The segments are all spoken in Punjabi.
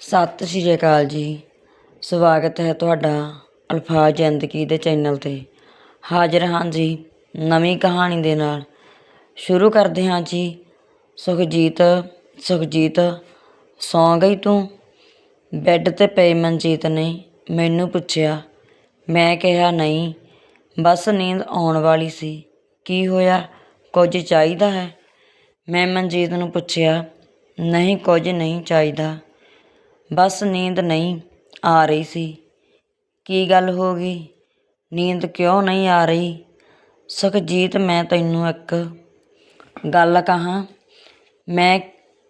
ਸਤਿ ਸ਼੍ਰੀ ਅਕਾਲ ਜੀ। ਸਵਾਗਤ ਹੈ ਤੁਹਾਡਾ ਅਲਫਾਜ਼ ਜ਼ਿੰਦਗੀ ਦੇ ਚੈਨਲ 'ਤੇ। ਹਾਜ਼ਰ ਹਾਂ ਜੀ ਨਵੀਂ ਕਹਾਣੀ ਦੇ ਨਾਲ। ਸ਼ੁਰੂ ਕਰਦੇ ਹਾਂ ਜੀ। ਸੁਖਜੀਤ ਸੁਖਜੀਤ, ਸੌਂ ਗਈ ਤੂੰ? ਬੈੱਡ 'ਤੇ ਪਈ ਮਨਜੀਤ ਨੇ ਮੈਨੂੰ ਪੁੱਛਿਆ। ਮੈਂ ਕਿਹਾ, ਨਹੀਂ, ਬਸ ਨੀਂਦ ਆਉਣ ਵਾਲੀ ਸੀ। ਕੀ ਹੋਇਆ? ਕੁਝ ਚਾਹੀਦਾ ਹੈ? ਮੈਂ ਮਨਜੀਤ ਨੂੰ ਪੁੱਛਿਆ, ਨਹੀਂ, ਕੁਝ ਨਹੀਂ ਚਾਹੀਦਾ। ਬਸ ਨੀਂਦ ਨਹੀਂ ਆ ਰਹੀ ਸੀ। ਕੀ ਗੱਲ ਹੋ ਗਈ? ਨੀਂਦ ਕਿਉਂ ਨਹੀਂ ਆ ਰਹੀ? ਸੁਖਜੀਤ, ਮੈਂ ਤੈਨੂੰ ਇੱਕ ਗੱਲ ਕਹਾਂ। ਮੈਂ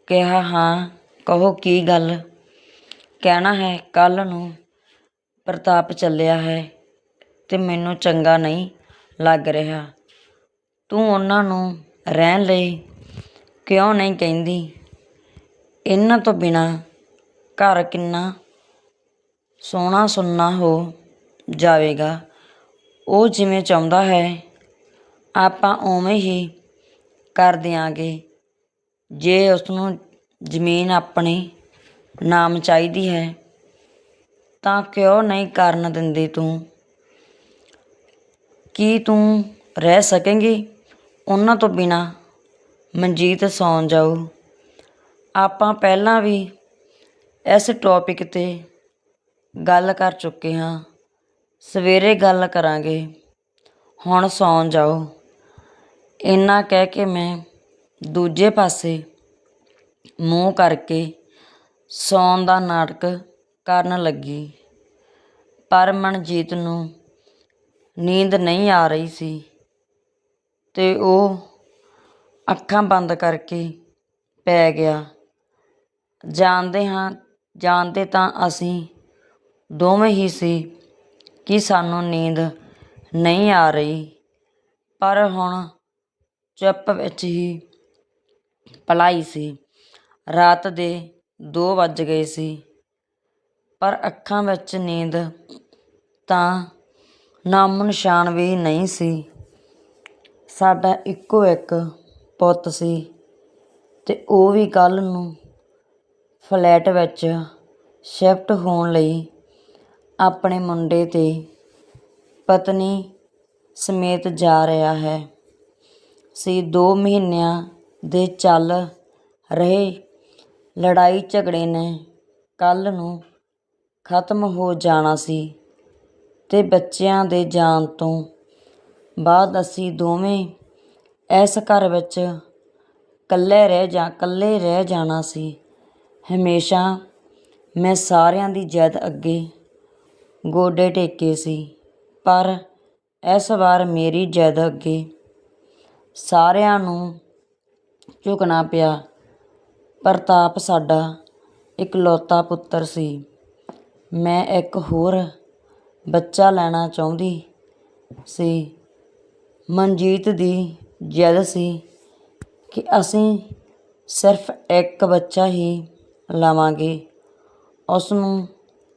ਕਿਹਾ, ਹਾਂ, ਕਹੋ ਕੀ ਗੱਲ? ਕਹਿਣਾ ਹੈ ਕੱਲ ਨੂੰ ਪ੍ਰਤਾਪ ਚੱਲਿਆ ਹੈ ਤੇ ਮੈਨੂੰ ਚੰਗਾ ਨਹੀਂ ਲੱਗ ਰਿਹਾ। ਤੂੰ ਉਹਨਾਂ ਨੂੰ ਰਹਿਣ ਲਈ ਕਿਉਂ ਨਹੀਂ ਕਹਿੰਦੀ? ਇਹਨਾਂ ਤੋਂ ਬਿਨਾ ਘਰ ਕਿੰਨਾ ਸੋਹਣਾ ਸੁੰਨਾ ਹੋ ਜਾਵੇਗਾ, ਉਹ ਜਿਵੇਂ ਚਾਹੁੰਦਾ ਹੈ, ਆਪਾਂ ਉਵੇਂ ਹੀ ਕਰ ਦਿਆਂਗੇ। ਜੇ ਉਸ ਨੂੰ ਜ਼ਮੀਨ ਆਪਣੇ ਨਾਮ ਚਾਹੀਦੀ ਹੈ, ਤਾਂ ਕਿਉਂ ਨਹੀਂ ਕਰਨ ਦਿੰਦੀ ਤੂੰ? ਕੀ ਤੂੰ ਰਹਿ ਸਕੇਂਗੀ? ਉਹਨਾਂ ਤੋਂ ਬਿਨਾ ਮਨਜੀਤ ਸੌਂ ਜਾਊ। ਆਪਾਂ ਪਹਿਲਾਂ ਵੀ ਇਸ ਟੋਪਿਕ ਤੇ ਗੱਲ ਕਰ ਚੁੱਕੇ ਹਾਂ। ਸਵੇਰੇ ਗੱਲ ਕਰਾਂਗੇ। ਹੁਣ ਸੌਂ ਜਾਓ। ਇੰਨਾ ਕਹਿ ਕੇ ਮੈਂ ਦੂਜੇ ਪਾਸੇ ਮੂੰਹ ਕਰਕੇ ਸੌਣ ਦਾ ਨਾਟਕ ਕਰਨ ਲੱਗੀ। ਪਰ ਮਨਜੀਤ ਨੂੰ ਨੀਂਦ ਨਹੀਂ ਆ ਰਹੀ ਸੀ ਤੇ ਉਹ ਅੱਖਾਂ ਬੰਦ ਕਰਕੇ ਪੈ ਗਿਆ। ਜਾਣਦੇ ਹਾਂ ਜਾਣਦੇ ਤਾਂ ਅਸੀਂ ਦੋਵੇਂ ਹੀ ਸੀ ਕਿ ਸਾਨੂੰ ਨੀਂਦ ਨਹੀਂ ਆ ਰਹੀ। ਪਰ ਹੁਣ ਚੁੱਪ ਵਿੱਚ ਹੀ ਪਲਾਈ ਸੀ। ਰਾਤ ਦੇ 2 ਵੱਜ ਗਏ ਸੀ। ਪਰ ਅੱਖਾਂ ਵਿੱਚ ਨੀਂਦ ਤਾਂ ਨਾਮ ਨਿਸ਼ਾਨ ਵੀ ਨਹੀਂ ਸੀ। ਸਾਡਾ ਇੱਕੋ ਇੱਕ ਪੁੱਤ ਸੀ ਤੇ ਉਹ ਵੀ ਕੱਲ ਨੂੰ ਫਲੈਟ ਵਿੱਚ ਸ਼ਿਫਟ ਹੋਣ ਲਈ ਆਪਣੇ ਮੁੰਡੇ ਅਤੇ ਪਤਨੀ ਸਮੇਤ ਜਾ ਰਿਹਾ ਹੈ। ਸੀ ਦੋ ਮਹੀਨਿਆਂ ਦੇ ਚੱਲ ਰਹੇ ਲੜਾਈ ਝਗੜੇ ਨੇ। ਕੱਲ੍ਹ ਨੂੰ ਖਤਮ ਹੋ ਜਾਣਾ ਸੀ ਅਤੇ ਬੱਚਿਆਂ ਦੇ ਜਾਣ ਤੋਂ ਬਾਅਦ ਅਸੀਂ ਦੋਵੇਂ ਇਸ ਘਰ ਵਿੱਚ ਇਕੱਲੇ ਰਹਿ ਜਾ, ਇਕੱਲੇ ਰਹਿ ਜਾਣਾ ਸੀ। ਹਮੇਸ਼ਾ ਮੈਂ ਸਾਰਿਆਂ ਦੀ ਜਿੱਦ ਅੱਗੇ ਗੋਡੇ ਟੇਕੇ ਸੀ, ਪਰ ਇਸ ਵਾਰ ਮੇਰੀ ਜਿੱਦ ਅੱਗੇ ਸਾਰਿਆਂ ਨੂੰ ਝੁਕਣਾ ਪਿਆ। ਪ੍ਰਤਾਪ ਸਾਡਾ ਇਕਲੌਤਾ ਪੁੱਤਰ ਸੀ। ਮੈਂ ਇੱਕ ਹੋਰ ਬੱਚਾ ਲੈਣਾ ਚਾਹੁੰਦੀ ਸੀ। ਮਨਜੀਤ ਦੀ ਜਿੱਦ ਸੀ ਕਿ ਅਸੀਂ ਸਿਰਫ ਇੱਕ ਬੱਚਾ ਹੀ ਲਵਾਂਗੇ। ਉਸ ਨੂੰ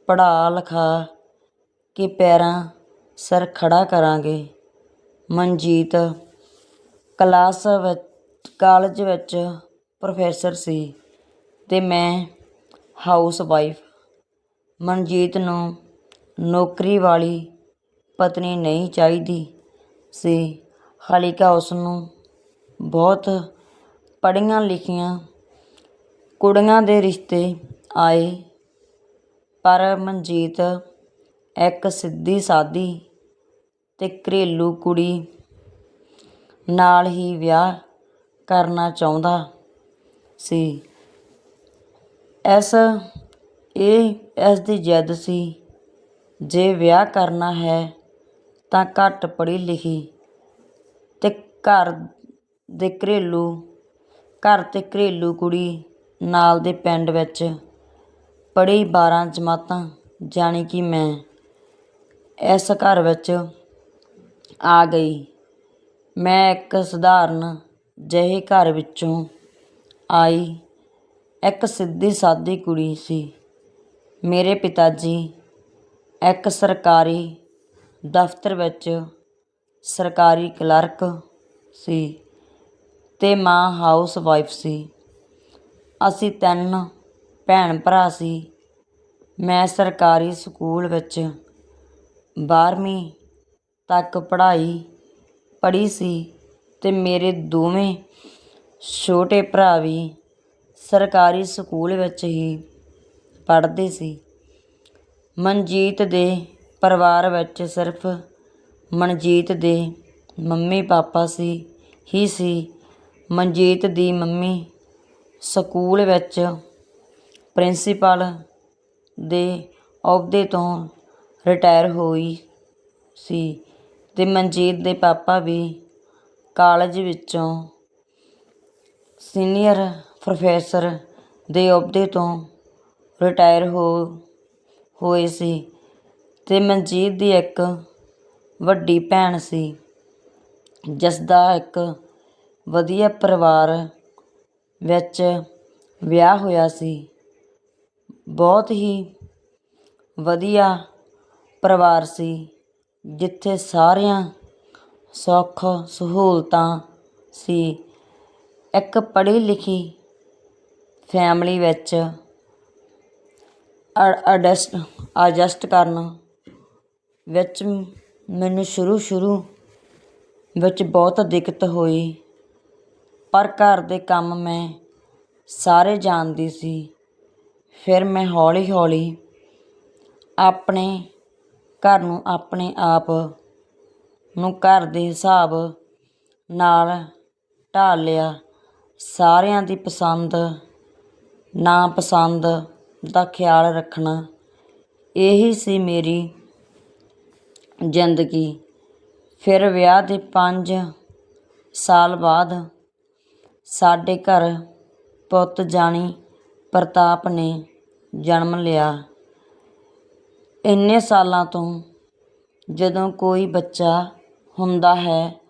ਪੜ੍ਹਾ ਲਿਖਾ ਕੇ ਪੈਰਾਂ ਸਿਰ ਖੜ੍ਹਾ ਕਰਾਂਗੇ। ਮਨਜੀਤ ਕਲਾਸ ਵਿੱਚ, ਕਾਲਜ ਵਿੱਚ ਪ੍ਰੋਫੈਸਰ ਸੀ ਅਤੇ ਮੈਂ ਹਾਊਸ ਵਾਈਫ ਮਨਜੀਤ ਨੂੰ ਨੌਕਰੀ ਵਾਲੀ ਪਤਨੀ ਨਹੀਂ ਚਾਹੀਦੀ ਸੀ। ਹਾਲਾਂਕਿ ਉਸ ਨੂੰ ਬਹੁਤ ਪੜ੍ਹੀਆਂ ਲਿਖੀਆਂ ਕੁੜੀਆਂ ਦੇ ਰਿਸ਼ਤੇ ਆਏ, ਪਰ ਮਨਜੀਤ ਇੱਕ ਸਿੱਧੀ ਸਾਦੀ ਅਤੇ ਘਰੇਲੂ ਕੁੜੀ ਨਾਲ ਹੀ ਵਿਆਹ ਕਰਨਾ ਚਾਹੁੰਦਾ ਸੀ। ਇਸ, ਇਹ, ਇਸ ਦੀ ਜਿੱਦ ਸੀ, ਜੇ ਵਿਆਹ ਕਰਨਾ ਹੈ ਤਾਂ ਘੱਟ ਪੜ੍ਹੀ ਲਿਖੀ ਅਤੇ ਘਰ ਦੇ ਘਰੇਲੂ, ਘਰ ਅਤੇ ਘਰੇਲੂ ਕੁੜੀ ਨਾਲ ਦੇ ਪਿੰਡ ਵਿੱਚ ਪੜ੍ਹੀ 12 ਜਮਾਤਾਂ, ਜਾਣੀ ਕਿ ਮੈਂ ਇਸ ਘਰ ਵਿੱਚ ਆ ਗਈ। ਮੈਂ ਇੱਕ ਸਧਾਰਨ ਜਿਹੇ ਘਰ ਵਿੱਚੋਂ ਆਈ। ਇੱਕ ਸਿੱਧੀ ਸਾਦੀ ਕੁੜੀ ਸੀ। ਮੇਰੇ ਪਿਤਾ ਜੀ ਇੱਕ ਸਰਕਾਰੀ ਦਫ਼ਤਰ ਵਿੱਚ ਸਰਕਾਰੀ ਕਲਰਕ ਸੀ ਤੇ ਮਾਂ ਹਾਊਸ ਵਾਈਫ ਸੀ। ਅਸੀਂ ਤਿੰਨ ਭੈਣ ਭਰਾ ਸੀ। ਮੈਂ ਸਰਕਾਰੀ ਸਕੂਲ ਵਿੱਚ ਬਾਰ੍ਹਵੀਂ ਤੱਕ ਪੜ੍ਹਾਈ ਪੜ੍ਹੀ ਸੀ ਅਤੇ ਮੇਰੇ ਦੋਵੇਂ ਛੋਟੇ ਭਰਾ ਵੀ ਸਰਕਾਰੀ ਸਕੂਲ ਵਿੱਚ ਹੀ ਪੜ੍ਹਦੇ ਸੀ। ਮਨਜੀਤ ਦੇ ਪਰਿਵਾਰ ਵਿੱਚ ਸਿਰਫ ਮਨਜੀਤ ਦੇ ਮੰਮੀ ਪਾਪਾ ਸੀ, ਹੀ ਸੀ। ਮਨਜੀਤ ਦੀ ਮੰਮੀ ਸਕੂਲ ਵਿੱਚ ਪ੍ਰਿੰਸੀਪਲ ਦੇ ਅਹੁਦੇ ਤੋਂ ਰਿਟਾਇਰ ਹੋਈ ਸੀ ਅਤੇ ਮਨਜੀਤ ਦੇ ਪਾਪਾ ਵੀ ਕਾਲਜ ਵਿੱਚੋਂ ਸੀਨੀਅਰ ਪ੍ਰੋਫੈਸਰ ਦੇ ਅਹੁਦੇ ਤੋਂ ਰਿਟਾਇਰ ਹੋ, ਹੋਏ ਸੀ ਅਤੇ ਮਨਜੀਤ ਦੀ ਇੱਕ ਵੱਡੀ ਭੈਣ ਸੀ ਜਿਸ ਦਾ ਇੱਕ ਵਧੀਆ ਪਰਿਵਾਰ ਵਿੱਚ ਵਿਆਹ ਹੋਇਆ ਸੀ। ਬਹੁਤ ਹੀ ਵਧੀਆ ਪਰਿਵਾਰ ਸੀ, ਜਿੱਥੇ ਸਾਰੀਆਂ ਸੁੱਖ ਸਹੂਲਤਾਂ ਸੀ। ਇੱਕ ਪੜ੍ਹੀ ਲਿਖੀ ਫੈਮਿਲੀ ਵਿੱਚ ਅਡਜਸਟ ਐਡਜਸਟ ਕਰਨ ਵਿੱਚ ਮੈਨੂੰ ਸ਼ੁਰੂ ਸ਼ੁਰੂ ਵਿੱਚ ਬਹੁਤ ਦਿੱਕਤ ਹੋਈ। ਪਰ ਘਰ ਦੇ ਕੰਮ ਮੈਂ ਸਾਰੇ ਜਾਣਦੀ ਸੀ। ਫਿਰ ਮੈਂ ਹੌਲੀ ਹੌਲੀ ਆਪਣੇ ਘਰ ਨੂੰ ਆਪਣੇ ਆਪ ਨੂੰ ਘਰ ਦੇ ਹਿਸਾਬ ਨਾਲ ਢਾਲ ਲਿਆ। ਸਾਰਿਆਂ ਦੀ ਪਸੰਦ ਨਾ ਪਸੰਦ ਦਾ ਖਿਆਲ ਰੱਖਣਾ, ਇਹੀ ਸੀ ਮੇਰੀ ਜ਼ਿੰਦਗੀ। ਫਿਰ ਵਿਆਹ ਦੇ ਪੰਜ ਸਾਲ ਬਾਅਦ ਸਾਡੇ ਘਰ ਪੁੱਤ ਜਾਣੀ ਪ੍ਰਤਾਪ ਨੇ ਜਨਮ ਲਿਆ। ਇੰਨੇ ਸਾਲਾਂ ਤੋਂ ਜਦੋਂ ਕੋਈ ਬੱਚਾ ਹੁੰਦਾ ਹੈ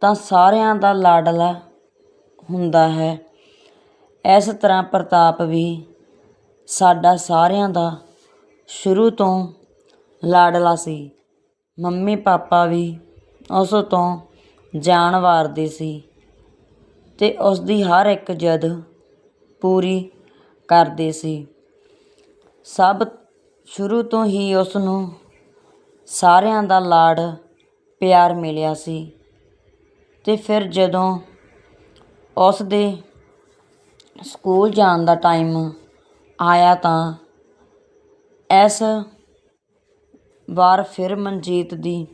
ਤਾਂ ਸਾਰਿਆਂ ਦਾ ਲਾਡਲਾ ਹੁੰਦਾ ਹੈ। ਇਸ ਤਰ੍ਹਾਂ ਪ੍ਰਤਾਪ ਵੀ ਸਾਡਾ ਸਾਰਿਆਂ ਦਾ ਸ਼ੁਰੂ ਤੋਂ ਲਾਡਲਾ ਸੀ। ਮੰਮੀ ਪਾਪਾ ਵੀ ਉਸ ਤੋਂ ਜਾਨ ਵਾਰਦੇ ਸੀ। ਅਤੇ ਉਸ ਦੀ ਹਰ ਇੱਕ ਜਿੱਦ ਪੂਰੀ ਕਰਦੇ ਸੀ। ਸਭ ਸ਼ੁਰੂ ਤੋਂ ਹੀ ਉਸ ਨੂੰ ਸਾਰਿਆਂ ਦਾ ਲਾਡ ਪਿਆਰ ਮਿਲਿਆ ਸੀ ਅਤੇ ਫਿਰ ਜਦੋਂ ਉਸ ਦੇ ਸਕੂਲ ਜਾਣ ਦਾ ਟਾਈਮ ਆਇਆ ਤਾਂ ਇਸ ਵਾਰ ਫਿਰ ਮਨਜੀਤ ਦੀ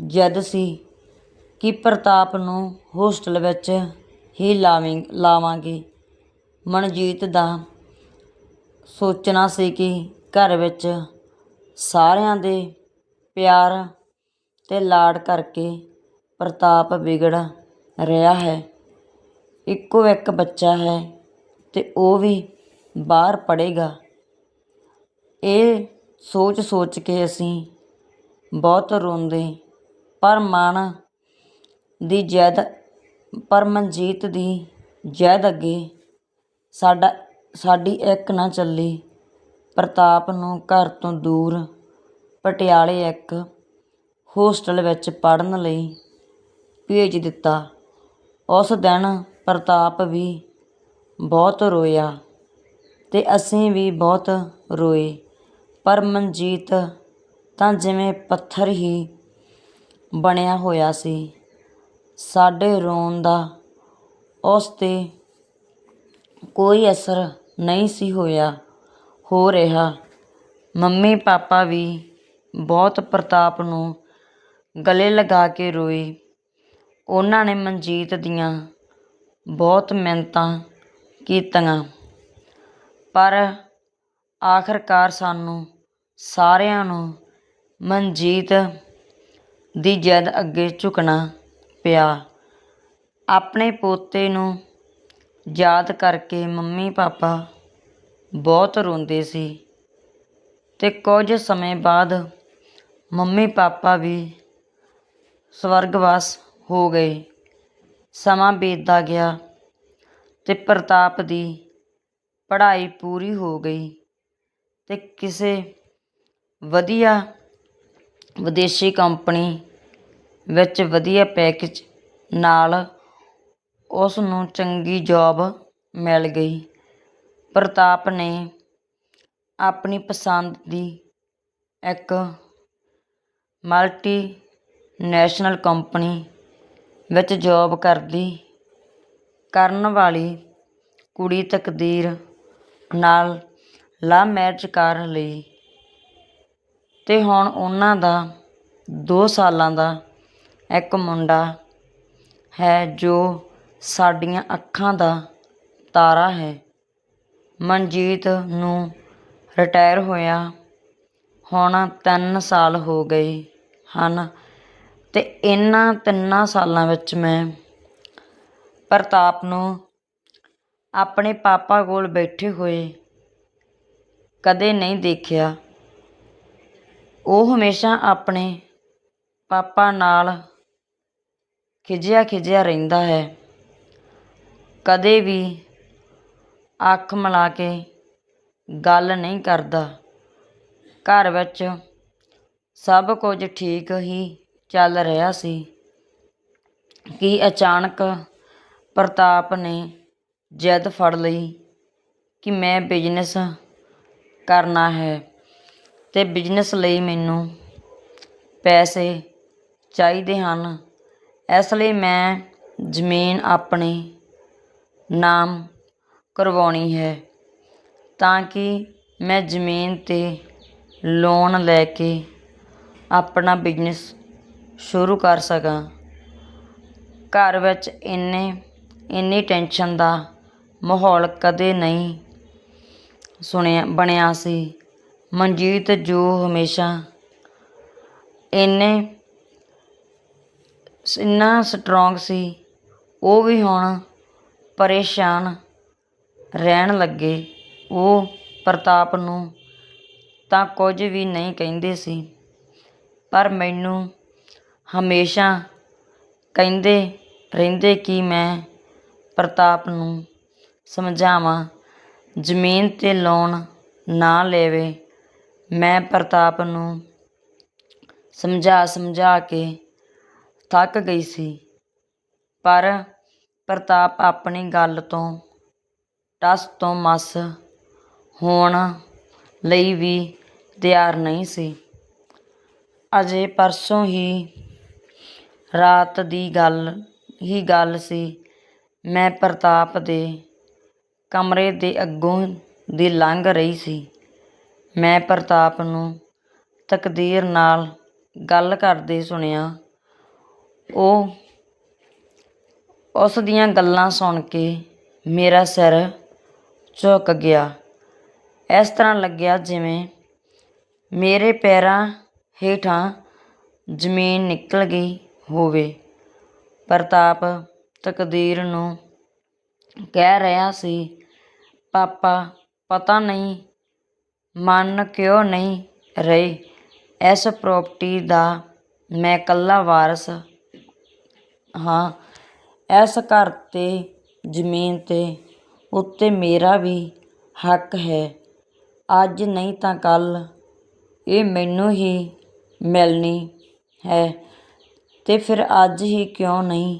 ਜਿੱਦ ਸੀ ਕਿ ਪ੍ਰਤਾਪ ਨੂੰ ਹੋਸਟਲ ਵਿੱਚ ਹੀ ਲਾਵੇਂ, ਲਾਵਾਂਗੇ। ਮਨਜੀਤ ਦਾ ਸੋਚਣਾ ਸੀ ਕਿ ਘਰ ਵਿੱਚ ਸਾਰਿਆਂ ਦੇ ਪਿਆਰ ਅਤੇ ਲਾਡ ਕਰਕੇ ਪ੍ਰਤਾਪ ਵਿਗੜ ਰਿਹਾ ਹੈ। ਇੱਕੋ ਇੱਕ ਬੱਚਾ ਹੈ ਅਤੇ ਉਹ ਵੀ ਬਾਹਰ ਪੜ੍ਹੇਗਾ। ਇਹ ਸੋਚ ਸੋਚ ਕੇ ਅਸੀਂ ਬਹੁਤ ਰੋਂਦੇ, ਪਰ ਮਨ ਦੀ ਜ਼ਿਆਦਾ ਪਰ ਮਨਜੀਤ ਦੀ ਜਿੱਦ ਅੱਗੇ ਸਾਡਾ, ਸਾਡੀ ਇੱਕ ਨਾ ਚੱਲੀ। ਪ੍ਰਤਾਪ ਨੂੰ ਘਰ ਤੋਂ ਦੂਰ ਪਟਿਆਲੇ ਇੱਕ ਹੋਸਟਲ ਵਿੱਚ ਪੜ੍ਹਨ ਲਈ ਭੇਜ ਦਿੱਤਾ। ਉਸ ਦਿਨ ਪ੍ਰਤਾਪ ਵੀ ਬਹੁਤ ਰੋਇਆ ਅਤੇ ਅਸੀਂ ਵੀ ਬਹੁਤ ਰੋਏ। ਪਰ ਮਨਜੀਤ ਤਾਂ ਜਿਵੇਂ ਪੱਥਰ ਹੀ ਬਣਿਆ ਹੋਇਆ ਸੀ। ਸਾਡੇ ਰੋਣ ਦਾ ਉਸ 'ਤੇ ਕੋਈ ਅਸਰ ਨਹੀਂ ਸੀ ਹੋਇਆ, ਹੋ ਰਿਹਾ। ਮੰਮੀ ਪਾਪਾ ਵੀ ਬਹੁਤ ਪ੍ਰਤਾਪ ਨੂੰ ਗਲੇ ਲਗਾ ਕੇ ਰੋਏ। ਉਹਨਾਂ ਨੇ ਮਨਜੀਤ ਦੀਆਂ ਬਹੁਤ ਮਿਹਨਤਾਂ ਕੀਤੀਆਂ। ਪਰ ਆਖਰਕਾਰ ਸਾਨੂੰ ਸਾਰਿਆਂ ਨੂੰ ਮਨਜੀਤ ਦੀ ਜਦ ਅੱਗੇ ਝੁਕਣਾ ਪਿਆ। ਆਪਣੇ ਪੋਤੇ ਨੂੰ ਯਾਦ ਕਰਕੇ ਮੰਮੀ ਪਾਪਾ ਬਹੁਤ ਰੋਂਦੇ ਸੀ ਅਤੇ ਕੁਝ ਸਮੇਂ ਬਾਅਦ ਮੰਮੀ ਪਾਪਾ ਵੀ ਸਵਰਗਵਾਸ ਹੋ ਗਏ। ਸਮਾਂ ਬੀਤਦਾ ਗਿਆ ਅਤੇ ਪ੍ਰਤਾਪ ਦੀ ਪੜ੍ਹਾਈ ਪੂਰੀ ਹੋ ਗਈ ਅਤੇ ਕਿਸੇ ਵਧੀਆ ਵਿਦੇਸ਼ੀ ਕੰਪਨੀ ਵਿੱਚ ਵਧੀਆ ਪੈਕੇਜ ਨਾਲ ਉਸ ਨੂੰ ਚੰਗੀ ਜੋਬ ਮਿਲ ਗਈ। ਪ੍ਰਤਾਪ ਨੇ ਆਪਣੀ ਪਸੰਦ ਦੀ ਇੱਕ ਮਲਟੀਨੈਸ਼ਨਲ ਕੰਪਨੀ ਵਿੱਚ ਜੋਬ ਕਰਦੀ ਕਰਨ ਵਾਲੀ ਕੁੜੀ ਤਕਦੀਰ ਨਾਲ ਲਵ ਮੈਰਿਜ ਕਰ ਲਈ। ਤੇ ਹੁਣ ਉਹਨਾਂ ਦਾ 2 ਸਾਲਾਂ ਦਾ ਇੱਕ ਮੁੰਡਾ ਹੈ ਜੋ ਸਾਡੀਆਂ ਅੱਖਾਂ ਦਾ ਤਾਰਾ ਹੈ। ਮਨਜੀਤ ਨੂੰ ਰਿਟਾਇਰ ਹੋਇਆ ਹੁਣ ਤਿੰਨ ਸਾਲ ਹੋ ਗਏ ਹਨ ਅਤੇ ਇਹਨਾਂ ਤਿੰਨਾਂ ਸਾਲਾਂ ਵਿੱਚ ਮੈਂ ਪ੍ਰਤਾਪ ਨੂੰ ਆਪਣੇ ਪਾਪਾ ਕੋਲ ਬੈਠੇ ਹੋਏ ਕਦੇ ਨਹੀਂ ਦੇਖਿਆ। ਉਹ ਹਮੇਸ਼ਾ ਆਪਣੇ ਪਾਪਾ ਨਾਲ ਖਿਝਿਆ ਖਿਝਿਆ ਰਹਿੰਦਾ ਹੈ। ਕਦੇ ਵੀ ਅੱਖ ਮਿਲਾ ਕੇ ਗੱਲ ਨਹੀਂ ਕਰਦਾ। ਘਰ ਵਿੱਚ ਸਭ ਕੁਝ ਠੀਕ ਹੀ ਚੱਲ ਰਿਹਾ ਸੀ ਕਿ ਅਚਾਨਕ ਪ੍ਰਤਾਪ ਨੇ ਜਿੱਦ ਫੜ ਲਈ ਕਿ ਮੈਂ ਬਿਜ਼ਨਸ ਕਰਨਾ ਹੈ ਤੇ ਬਿਜ਼ਨਸ ਲਈ ਮੈਨੂੰ ਪੈਸੇ ਚਾਹੀਦੇ ਹਨ। ਇਸ ਲਈ ਮੈਂ ਜ਼ਮੀਨ ਆਪਣੇ ਨਾਮ ਕਰਵਾਉਣੀ ਹੈ ਤਾਂ ਕਿ ਮੈਂ ਜ਼ਮੀਨ 'ਤੇ ਲੋਨ ਲੈ ਕੇ ਆਪਣਾ ਬਿਜ਼ਨਸ ਸ਼ੁਰੂ ਕਰ ਸਕਾਂ। ਘਰ ਵਿੱਚ ਇੰਨੇ, ਇੰਨੀ ਟੈਨਸ਼ਨ ਦਾ ਮਾਹੌਲ ਕਦੇ ਨਹੀਂ ਸੁਣਿਆ, ਬਣਿਆ ਸੀ। ਮਨਜੀਤ ਜੋ ਹਮੇਸ਼ਾ ਇੰਨੇ ਇੰਨਾ ਸਟਰੋਂਗ ਸੀ, ਉਹ ਵੀ ਹੁਣ ਪਰੇਸ਼ਾਨ ਰਹਿਣ ਲੱਗੇ। ਉਹ ਪ੍ਰਤਾਪ ਨੂੰ ਤਾਂ ਕੁਝ ਵੀ ਨਹੀਂ ਕਹਿੰਦੇ ਸੀ, ਪਰ ਮੈਨੂੰ ਹਮੇਸ਼ਾ ਕਹਿੰਦੇ ਰਹਿੰਦੇ ਕਿ ਮੈਂ ਪ੍ਰਤਾਪ ਨੂੰ ਸਮਝਾਵਾਂ, ਜ਼ਮੀਨ 'ਤੇ ਲੋਨ ਨਾ ਲੈਵੇ। ਮੈਂ ਪ੍ਰਤਾਪ ਨੂੰ ਸਮਝਾ ਸਮਝਾ ਕੇ ਥੱਕ ਗਈ ਸੀ। ਪਰ ਪ੍ਰਤਾਪ ਆਪਣੀ ਗੱਲ ਤੋਂ ਟਸ ਤੋਂ ਮਸ ਹੋਣ ਲਈ ਵੀ ਤਿਆਰ ਨਹੀਂ ਸੀ। ਅਜੇ ਪਰਸੋਂ ਹੀ ਰਾਤ ਦੀ ਗੱਲ, ਹੀ ਗੱਲ ਸੀ। ਮੈਂ ਪ੍ਰਤਾਪ ਦੇ ਕਮਰੇ ਦੇ ਅੱਗੋਂ ਦੀ ਲੰਘ ਰਹੀ ਸੀ। ਮੈਂ ਪ੍ਰਤਾਪ ਨੂੰ ਤਕਦੀਰ ਨਾਲ ਗੱਲ ਕਰਦੇ ਸੁਣਿਆ। ਉਹ ਉਸ ਦੀਆਂ ਗੱਲਾਂ ਸੁਣ ਕੇ ਮੇਰਾ ਸਿਰ ਝੁਕ ਗਿਆ। ਇਸ ਤਰ੍ਹਾਂ ਲੱਗਿਆ ਜਿਵੇਂ ਮੇਰੇ ਪੈਰਾਂ ਹੇਠਾਂ ਜ਼ਮੀਨ ਨਿਕਲ ਗਈ ਹੋਵੇ। ਪ੍ਰਤਾਪ ਤਕਦੀਰ ਨੂੰ ਕਹਿ ਰਿਹਾ ਸੀ, ਪਾਪਾ, ਪਤਾ ਨਹੀਂ, ਮੰਨ ਕਿਉਂ ਨਹੀਂ ਰਹੇ? ਇਸ ਪ੍ਰਾਪਰਟੀ ਦਾ ਮੈਂ ਇਕੱਲਾ ਵਾਰਸ ਹਾਂ, ਇਸ ਘਰ ਤੇ, ਜ਼ਮੀਨ ਤੇ ਉੱਤੇ ਮੇਰਾ ਵੀ ਹੱਕ ਹੈ। ਅੱਜ ਨਹੀਂ ਤਾਂ ਕੱਲ੍ਹ ਇਹ ਮੈਨੂੰ ਹੀ ਮਿਲਣੀ ਹੈ ਅਤੇ ਫਿਰ ਅੱਜ ਹੀ ਕਿਉਂ ਨਹੀਂ?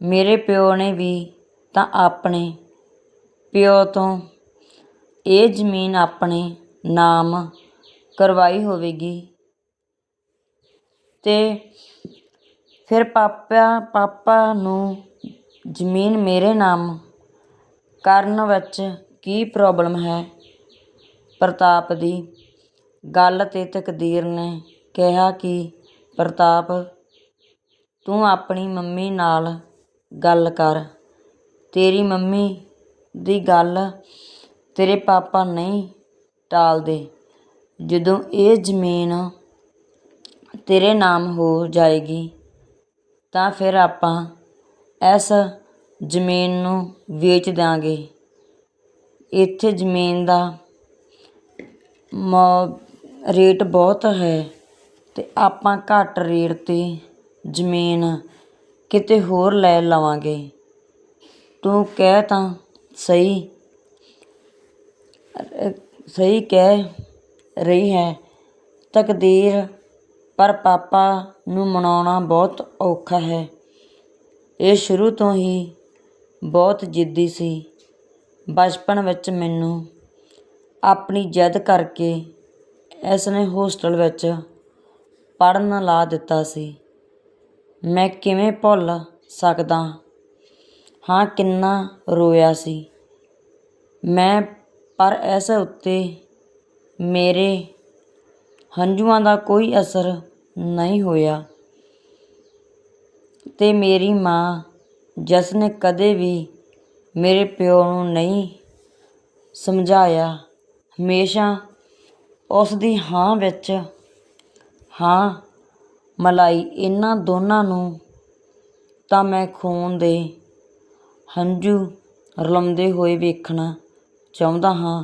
ਮੇਰੇ ਪਿਓ ਨੇ ਵੀ ਤਾਂ ਆਪਣੇ ਪਿਓ ਤੋਂ ਇਹ ਜ਼ਮੀਨ ਆਪਣੇ ਨਾਮ ਕਰਵਾਈ ਹੋਵੇਗੀ ਅਤੇ ਫਿਰ ਪਾਪਾ ਪਾਪਾ ਨੂੰ ਜ਼ਮੀਨ ਮੇਰੇ ਨਾਮ ਕਰਨ ਵਿੱਚ ਕੀ ਪ੍ਰੋਬਲਮ ਹੈ? ਪ੍ਰਤਾਪ ਦੀ ਗੱਲ ਤੇ ਤਕਦੀਰ ਨੇ ਕਿਹਾ ਕਿ, ਪ੍ਰਤਾਪ, ਤੂੰ ਆਪਣੀ ਮੰਮੀ ਨਾਲ ਗੱਲ ਕਰ। ਤੇਰੀ ਮੰਮੀ ਦੀ ਗੱਲ ਤੇਰੇ ਪਾਪਾ ਨਹੀਂ ਟਾਲਦੇ। ਜਦੋਂ ਇਹ ਜ਼ਮੀਨ ਤੇਰੇ ਨਾਮ ਹੋ ਜਾਏਗੀ ਤਾਂ ਫਿਰ ਆਪਾਂ ਇਸ ਜ਼ਮੀਨ ਨੂੰ ਵੇਚ ਦਿਆਂਗੇ। ਇੱਥੇ ਜ਼ਮੀਨ ਦਾ ਮੌ, ਰੇਟ ਬਹੁਤ ਹੈ ਅਤੇ ਆਪਾਂ ਘੱਟ ਰੇਟ 'ਤੇ ਜ਼ਮੀਨ ਕਿਤੇ ਹੋਰ ਲੈ ਲਵਾਂਗੇ। ਤੂੰ ਕਹਿ ਤਾਂ ਸਹੀ ਸਹੀ ਕਹਿ ਰਹੀ ਹੈ। ਤਕਦੀਰ ਪਰ ਪਾਪਾ ਨੂੰ ਮਨਾਉਣਾ ਬਹੁਤ ਔਖਾ ਹੈ। ਇਹ ਸ਼ੁਰੂ ਤੋਂ ਹੀ ਬਹੁਤ ਜਿੱਦੀ ਸੀ। ਬਚਪਨ ਵਿੱਚ ਮੈਨੂੰ ਆਪਣੀ ਜਿੱਦ ਕਰਕੇ ਇਸ ਨੇ ਹੋਸਟਲ ਵਿੱਚ ਪੜ੍ਹਨ ਲਾ ਦਿੱਤਾ ਸੀ। ਮੈਂ ਕਿਵੇਂ ਭੁੱਲ ਸਕਦਾ? ਹਾਂ, ਕਿੰਨਾ ਰੋਇਆ ਸੀ। ਮੈਂ, ਪਰ ਇਸ ਉੱਤੇ ਮੇਰੇ ਹੰਝੂਆਂ ਦਾ ਕੋਈ ਅਸਰ ਨਹੀਂ ਹੋਇਆ। ਅਤੇ ਮੇਰੀ ਮਾਂ, ਜਿਸ ਨੇ ਕਦੇ ਵੀ ਮੇਰੇ ਪਿਓ ਨੂੰ ਨਹੀਂ ਸਮਝਾਇਆ, ਹਮੇਸ਼ਾ ਉਸ ਦੀ ਹਾਂ ਵਿੱਚ ਹਾਂ ਮਲਾਈ ਇਹਨਾਂ ਦੋਨਾਂ ਨੂੰ ਤਾਂ ਮੈਂ ਖੂਨ ਦੇ ਹੰਝੂ ਰੁਲਮਦੇ ਹੋਏ ਵੇਖਣਾ ਚਾਹੁੰਦਾ ਹਾਂ।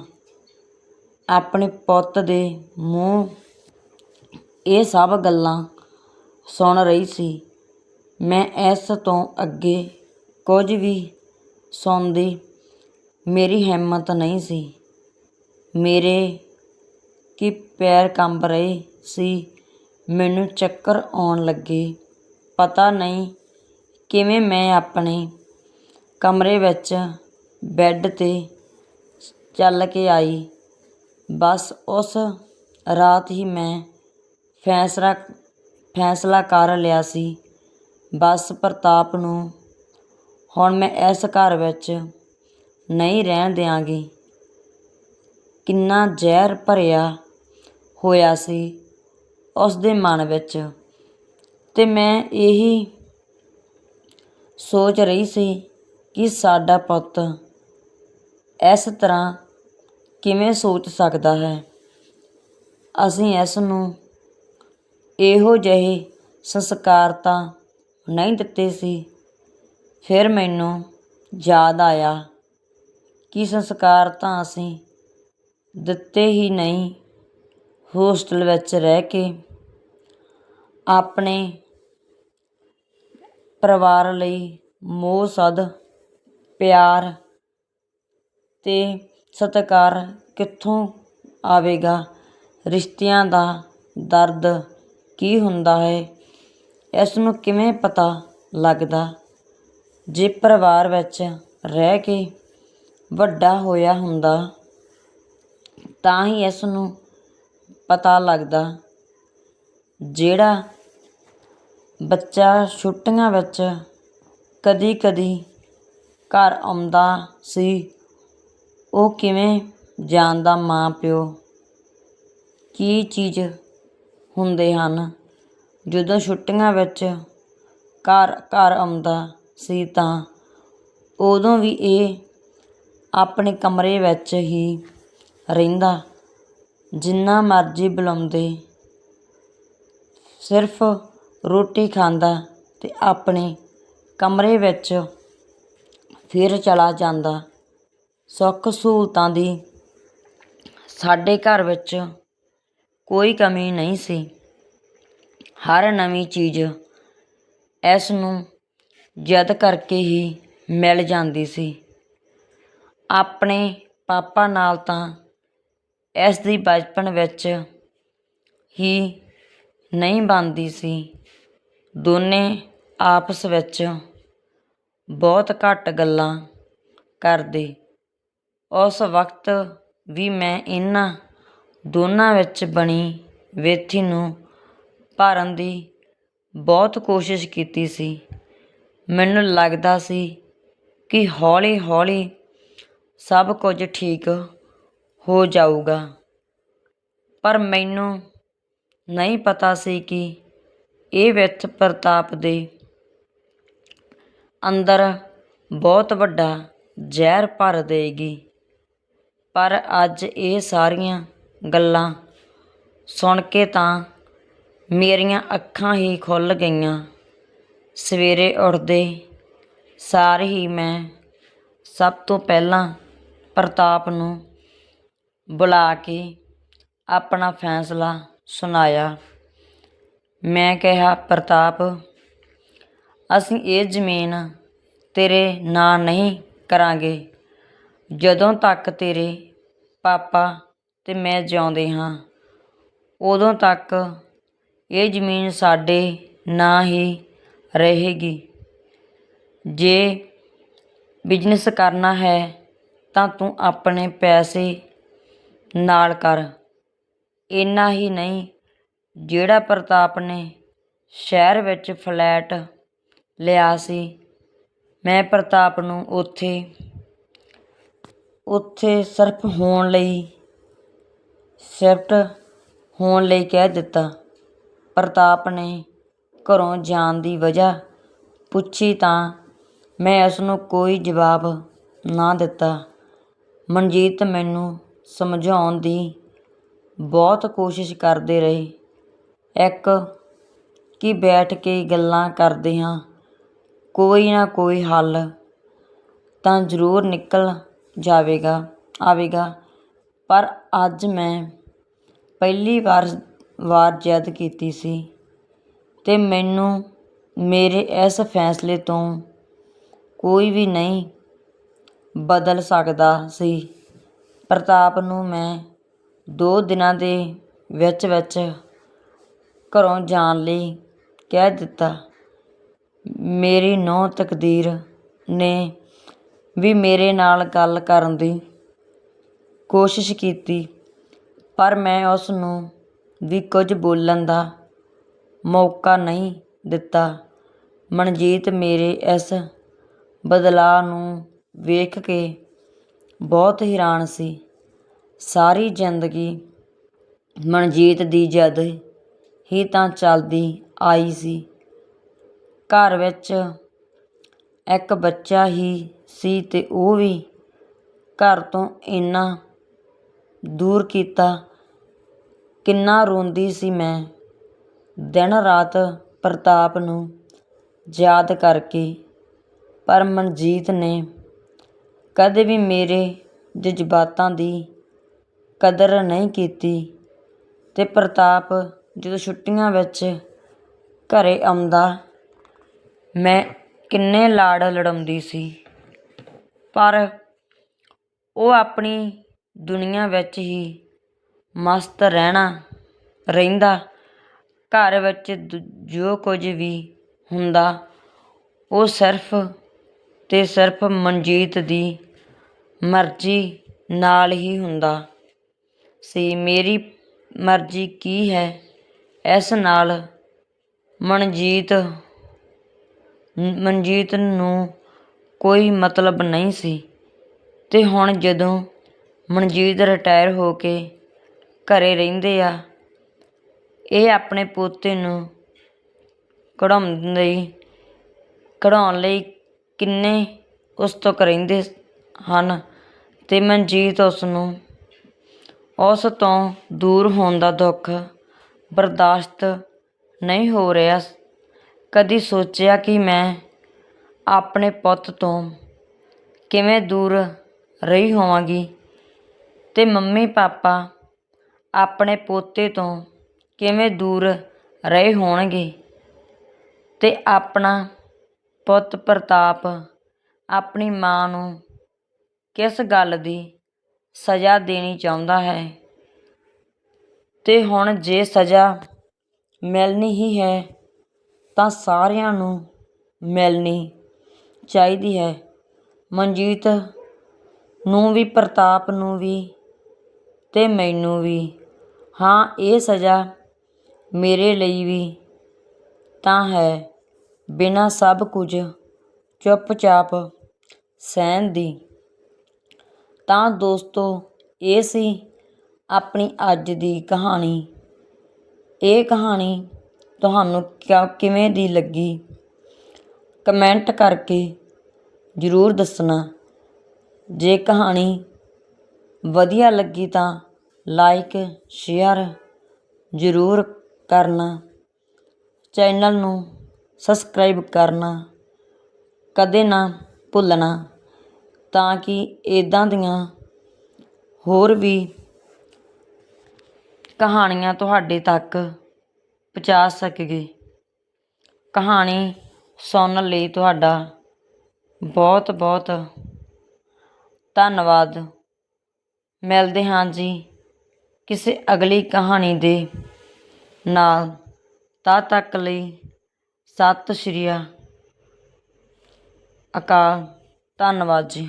ਆਪਣੇ ਪੁੱਤ ਦੇ ਮੂੰਹ ਇਹ ਸਭ ਗੱਲਾਂ ਸੁਣ ਰਹੀ ਸੀ। ਮੈਂ ਇਸ ਤੋਂ ਅੱਗੇ ਕੁਝ ਵੀ ਸੁਣਦੀ ਮੇਰੀ ਹਿੰਮਤ ਨਹੀਂ ਸੀ। ਮੇਰੇ ਕਿ ਪੈਰ ਕੰਬ ਰਹੇ ਸੀ, ਮੈਨੂੰ ਚੱਕਰ ਆਉਣ ਲੱਗੇ। ਪਤਾ ਨਹੀਂ ਕਿਵੇਂ ਮੈਂ ਆਪਣੇ ਕਮਰੇ ਵਿੱਚ ਬੈੱਡ ਤੇ ਚੱਲ ਕੇ ਆਈ। ਬਸ ਉਸ ਰਾਤ ਹੀ ਮੈਂ ਫੈਸਲਾ ਫੈਸਲਾ ਕਰ ਲਿਆ ਸੀ। ਬਸ ਪ੍ਰਤਾਪ ਨੂੰ, ਹੁਣ ਮੈਂ ਇਸ ਘਰ ਵਿੱਚ ਨਹੀਂ ਰਹਿਣ ਦਿਆਂਗੀ। ਕਿੰਨਾ ਜ਼ਹਿਰ ਭਰਿਆ ਹੋਇਆ ਸੀ ਉਸ ਦੇ ਮਨ ਵਿੱਚ। ਤੇ ਮੈਂ ਇਹੀ ਸੋਚ ਰਹੀ ਸੀ ਕਿ ਸਾਡਾ ਪੁੱਤ ਇਸ ਤਰ੍ਹਾਂ ਕਿਵੇਂ ਸੋਚ ਸਕਦਾ ਹੈ। ਅਸੀਂ ਇਸ ਨੂੰ ਇਹੋ ਜਿਹੇ ਸੰਸਕਾਰ ਤਾਂ ਨਹੀਂ ਦਿੱਤੇ ਸੀ। ਫਿਰ ਮੈਨੂੰ ਯਾਦ ਆਇਆ ਕਿ ਸੰਸਕਾਰ ਤਾਂ ਅਸੀਂ ਦਿੱਤੇ ਹੀ ਨਹੀਂ, ਹੋਸਟਲ ਵਿੱਚ ਰਹਿ ਕੇ ਆਪਣੇ ਪਰਿਵਾਰ ਲਈ ਮੋਹ ਸਦ, ਪਿਆਰ ਤੇ ਸਤਿਕਾਰ ਕਿੱਥੋਂ ਆਵੇਗਾ? ਰਿਸ਼ਤਿਆਂ ਦਾ ਦਰਦ ਕੀ ਹੁੰਦਾ ਹੈ? ਇਸ ਨੂੰ ਕਿਵੇਂ ਪਤਾ ਲੱਗਦਾ? ਜੇ ਪਰਿਵਾਰ ਵਿੱਚ ਰਹਿ ਕੇ ਵੱਡਾ ਹੋਇਆ ਹੁੰਦਾ, ਤਾਂ ਹੀ ਇਸ ਨੂੰ ਪਤਾ ਲੱਗਦਾ। ਜਿਹੜਾ ਬੱਚਾ ਛੁੱਟੀਆਂ ਵਿੱਚ ਕਦੀ ਕਦੀ ਘਰ ਆਉਂਦਾ ਸੀ, ਉਹ ਕਿਵੇਂ ਜਾਣਦਾ ਮਾਂ ਪਿਓ ਕੀ ਚੀਜ਼ ਹੁੰਦੇ ਹਨ। ਜਦੋਂ ਛੁੱਟੀਆਂ ਵਿੱਚ ਘਰ ਘਰ ਆਉਂਦਾ ਸੀ ਤਾਂ ਉਦੋਂ ਵੀ ਇਹ ਆਪਣੇ ਕਮਰੇ ਵਿੱਚ ਹੀ ਰਹਿੰਦਾ। ਜਿੰਨਾ ਮਰਜ਼ੀ ਬੁਲਾਉਂਦੇ, ਸਿਰਫ ਰੋਟੀ ਖਾਂਦਾ ਅਤੇ ਆਪਣੇ ਕਮਰੇ ਵਿੱਚ ਫਿਰ ਚਲਾ ਜਾਂਦਾ। ਸੁੱਖ ਸਹੂਲਤਾਂ ਦੀ ਸਾਡੇ ਘਰ ਵਿੱਚ ਕੋਈ ਕਮੀ ਨਹੀਂ ਸੀ। ਹਰ ਨਵੀਂ ਚੀਜ਼ ਇਸ ਨੂੰ ਜਦ ਕਰਕੇ ਹੀ ਮਿਲ ਜਾਂਦੀ ਸੀ। ਆਪਣੇ ਪਾਪਾ ਨਾਲ ਤਾਂ ਇਸ ਦੀ ਬਚਪਨ ਵਿੱਚ ਹੀ ਨਹੀਂ ਬਣਦੀ ਸੀ। ਦੋਨੇ ਆਪਸ ਵਿੱਚ ਬਹੁਤ ਘੱਟ ਗੱਲਾਂ ਕਰਦੇ। ਉਸ ਵਕਤ ਵੀ ਮੈਂ ਇਹਨਾਂ ਦੋਨਾਂ ਵਿੱਚ ਬਣੀ ਵੇਥੀ ਨੂੰ ਭਰਨ ਦੀ ਬਹੁਤ ਕੋਸ਼ਿਸ਼ ਕੀਤੀ ਸੀ। ਮੈਨੂੰ ਲੱਗਦਾ ਸੀ ਕਿ ਹੌਲੀ ਹੌਲੀ ਸਭ ਕੁਝ ਠੀਕ ਹੋ ਜਾਊਗਾ। ਪਰ ਮੈਨੂੰ ਨਹੀਂ ਪਤਾ ਸੀ ਕਿ ਇਹ ਵਿੱਥ ਪ੍ਰਤਾਪ ਦੇ ਅੰਦਰ ਬਹੁਤ ਵੱਡਾ ਜ਼ਹਿਰ ਭਰ ਦੇਗੀ ਪਰ ਅੱਜ ਇਹ ਸਾਰੀਆਂ ਗੱਲਾਂ ਸੁਣ ਕੇ ਤਾਂ ਮੇਰੀਆਂ ਅੱਖਾਂ ਹੀ ਖੁੱਲ੍ਹ ਗਈਆਂ। ਸਵੇਰੇ ਉੱਠਦੇ ਸਾਰ ਹੀ ਮੈਂ ਸਭ ਤੋਂ ਪਹਿਲਾਂ ਪ੍ਰਤਾਪ ਨੂੰ ਬੁਲਾ ਕੇ ਆਪਣਾ ਫੈਸਲਾ ਸੁਣਾਇਆ। ਮੈਂ ਕਿਹਾ, ਪ੍ਰਤਾਪ, ਅਸੀਂ ਇਹ ਜ਼ਮੀਨ ਤੇਰੇ ਨਾਂ ਨਹੀਂ ਕਰਾਂਗੇ। ਜਦੋਂ ਤੱਕ ਤੇਰੇ ਪਾਪਾ ਤੇ ਮੈਂ ਜਿਉਂਦੇ ਹਾਂ। ਉਦੋਂ ਤੱਕ ਇਹ ਜ਼ਮੀਨ ਸਾਡੇ ਨਾਂ ਹੀ ਰਹੇਗੀ। ਜੇ ਬਿਜ਼ਨਸ ਕਰਨਾ ਹੈ, ਤਾਂ ਤੂੰ ਆਪਣੇ ਪੈਸੇ ਨਾਲ ਕਰ। ਇੰਨਾ ਹੀ ਨਹੀਂ, ਜਿਹੜਾ ਪ੍ਰਤਾਪ ਨੇ ਸ਼ਹਿਰ ਵਿੱਚ ਫਲੈਟ ਲਿਆ ਸੀ, ਮੈਂ ਪ੍ਰਤਾਪ ਨੂੰ ਉੱਥੇ ਉੱਥੇ ਸਿਰਫ ਹੋਣ ਲਈ ਸ਼ਿਫਟ ਹੋਣ ਲਈ ਕਹਿ ਦਿੱਤਾ। ਪ੍ਰਤਾਪ ਨੇ ਘਰੋਂ ਜਾਣ ਦੀ ਵਜ੍ਹਾ ਪੁੱਛੀ ਤਾਂ ਮੈਂ ਉਸ ਨੂੰ ਕੋਈ ਜਵਾਬ ਨਾ ਦਿੱਤਾ। ਮਨਜੀਤ ਮੈਨੂੰ ਸਮਝਾਉਣ ਦੀ ਬਹੁਤ ਕੋਸ਼ਿਸ਼ ਕਰਦੇ ਰਹੇ। ਇੱਕ, ਕਿ ਬੈਠ ਕੇ ਗੱਲਾਂ ਕਰਦੇ ਹਾਂ, ਕੋਈ ਨਾ ਕੋਈ ਹੱਲ ਤਾਂ ਜ਼ਰੂਰ ਨਿਕਲ ਜਾਵੇਗਾ, ਆਵੇਗਾ। ਪਰ ਅੱਜ ਮੈਂ ਪਹਿਲੀ ਵਾਰ ਵਾਰ ਜਿੱਦ ਕੀਤੀ ਸੀ ਅਤੇ ਮੈਨੂੰ ਮੇਰੇ ਇਸ ਫੈਸਲੇ ਤੋਂ ਕੋਈ ਵੀ ਨਹੀਂ ਬਦਲ ਸਕਦਾ ਸੀ। ਪ੍ਰਤਾਪ ਨੂੰ ਮੈਂ ਦੋ ਦਿਨਾਂ ਦੇ ਵਿੱਚ ਵਿੱਚ ਘਰੋਂ ਜਾਣ ਲਈ ਕਹਿ ਦਿੱਤਾ। ਮੇਰੀ ਨੌ ਤਕਦੀਰ ਨੇ ਵੀ ਮੇਰੇ ਨਾਲ ਗੱਲ ਕਰਨ ਦੀ ਕੋਸ਼ਿਸ਼ ਕੀਤੀ, ਪਰ ਮੈਂ ਉਸ ਨੂੰ ਵੀ ਕੁਝ ਬੋਲਣ ਦਾ ਮੌਕਾ ਨਹੀਂ ਦਿੱਤਾ। ਮਨਜੀਤ ਮੇਰੇ ਇਸ ਬਦਲਾਅ ਨੂੰ ਵੇਖ ਕੇ ਬਹੁਤ ਹੈਰਾਨ ਸੀ। ਸਾਰੀ ਜ਼ਿੰਦਗੀ ਮਨਜੀਤ ਦੀ ਜਦ ਹੀ ਤਾਂ ਚੱਲਦੀ ਆਈ ਸੀ। ਘਰ ਵਿੱਚ ਇੱਕ ਬੱਚਾ ਹੀ ਸੀ ਤੇ ਉਹ ਵੀ ਘਰ ਤੋਂ ਇੰਨਾ ਦੂਰ ਕੀਤਾ। ਕਿੰਨਾ ਰੋਂਦੀ ਸੀ ਮੈਂ। ਦਿਨ ਰਾਤ ਪ੍ਰਤਾਪ ਨੂੰ ਯਾਦ ਕਰਕੇ। ਪਰ ਮਨਜੀਤ ਨੇ ਕਦੇ ਵੀ ਮੇਰੇ ਜਜ਼ਬਾਤਾਂ ਦੀ ਕਦਰ ਨਹੀਂ ਕੀਤੀ ਅਤੇ ਪ੍ਰਤਾਪ ਜਦੋਂ ਛੁੱਟੀਆਂ ਵਿੱਚ ਘਰ ਆਉਂਦਾ, ਮੈਂ ਕਿੰਨੇ ਲਾੜ ਲੜਾਉਂਦੀ ਸੀ। ਪਰ ਉਹ ਆਪਣੀ ਦੁਨੀਆ ਵਿੱਚ ਹੀ ਮਸਤ ਰਹਿਣਾ ਰਹਿੰਦਾ। ਘਰ ਵਿੱਚ ਦ- ਜੋ ਕੁਝ ਵੀ ਹੁੰਦਾ, ਉਹ ਸਿਰਫ ਅਤੇ ਸਿਰਫ ਮਨਜੀਤ ਦੀ ਮਰਜ਼ੀ ਨਾਲ ਹੀ ਹੁੰਦਾ। ਸੀ, ਮੇਰੀ ਮਰਜ਼ੀ ਕੀ ਹੈ? ਇਸ ਨਾਲ ਮਨਜੀਤ ਮਨਜੀਤ ਨੂੰ ਕੋਈ ਮਤਲਬ ਨਹੀਂ ਸੀ। ਅਤੇ ਹੁਣ ਜਦੋਂ ਮਨਜੀਤ ਰਿਟਾਇਰ ਹੋ ਕੇ ਘਰ ਰਹਿੰਦੇ ਆ। ਇਹ ਆਪਣੇ ਪੋਤੇ ਨੂੰ ਕਢਾਉਣ ਲਈ ਕਢਾਉਣ ਲਈ ਕਿੰਨੇ ਉਸ ਤੋਂ ਰਹਿੰਦੇ ਹਨ ਅਤੇ ਮਨਜੀਤ ਉਸ ਨੂੰ ਉਸ ਤੋਂ ਦੂਰ ਹੋਣ ਦਾ ਦੁੱਖ ਬਰਦਾਸ਼ਤ ਨਹੀਂ ਹੋ ਰਿਹਾ ਕਦੀ ਸੋਚਿਆ ਕਿ ਮੈਂ ਆਪਣੇ ਪੁੱਤ ਤੋਂ ਕਿਵੇਂ ਦੂਰ ਰਹੀ ਹੋਵਾਂਗੀ। ਅਤੇ ਮੰਮੀ ਪਾਪਾ ਆਪਣੇ ਪੋਤੇ ਤੋਂ ਕਿਵੇਂ ਦੂਰ ਰਹੇ ਹੋਣਗੇ? ਅਤੇ ਆਪਣਾ ਪੁੱਤ ਪ੍ਰਤਾਪ ਆਪਣੀ ਮਾਂ ਨੂੰ ਕਿਸ ਗੱਲ ਦੀ ਸਜ਼ਾ ਦੇਣੀ ਚਾਹੁੰਦਾ ਹੈ? ਅਤੇ ਹੁਣ ਜੇ ਸਜ਼ਾ ਮਿਲਣੀ ਹੀ ਹੈ, ਤਾਂ ਸਾਰਿਆਂ ਨੂੰ ਮਿਲਣੀ ਚਾਹੀਦੀ ਹੈ। ਮਨਜੀਤ ਨੂੰ ਵੀ, ਪ੍ਰਤਾਪ ਨੂੰ ਵੀ ਅਤੇ ਮੈਨੂੰ ਵੀ। ਹਾਂ, ਇਹ ਸਜ਼ਾ ਮੇਰੇ ਲਈ ਵੀ ਤਾਂ ਹੈ। ਬਿਨਾਂ ਸਭ ਕੁਝ ਚੁੱਪਚਾਪ ਸਹਿਣ ਦੀ। ਤਾਂ ਦੋਸਤੋ, ਇਹ ਸੀ ਆਪਣੀ ਅੱਜ ਦੀ ਕਹਾਣੀ। ਇਹ ਕਹਾਣੀ ਤੁਹਾਨੂੰ ਕਿਆ, ਕਿਵੇਂ ਦੀ ਲੱਗੀ? ਕਮੈਂਟ ਕਰਕੇ ਜ਼ਰੂਰ ਦੱਸਣਾ। ਜੇ ਕਹਾਣੀ ਵਧੀਆ ਲੱਗੀ ਤਾਂ ਲਾਈਕ ਸ਼ੇਅਰ ਜ਼ਰੂਰ ਕਰਨਾ। ਚੈਨਲ ਨੂੰ ਸਬਸਕ੍ਰਾਈਬ ਕਰਨਾ ਕਦੇ ਨਾ ਭੁੱਲਣਾ ਤਾਂ ਕਿ ਇੱਦਾਂ ਦੀਆਂ ਹੋਰ ਵੀ ਕਹਾਣੀਆਂ ਤੁਹਾਡੇ ਤੱਕ ਪਹੁੰਚਾ ਸਕੀਏ। ਕਹਾਣੀ ਸੁਣਨ ਲਈ ਤੁਹਾਡਾ ਬਹੁਤ ਬਹੁਤ ਧੰਨਵਾਦ। ਮਿਲਦੇ ਹਾਂ ਜੀ ਕਿਸੇ ਅਗਲੀ ਕਹਾਣੀ ਦੇ ਨਾਲ। ਤਦ ਤੱਕ ਲਈ ਸਤਿ ਸ਼੍ਰੀ ਅਕਾਲ। ਧੰਨਵਾਦ ਜੀ।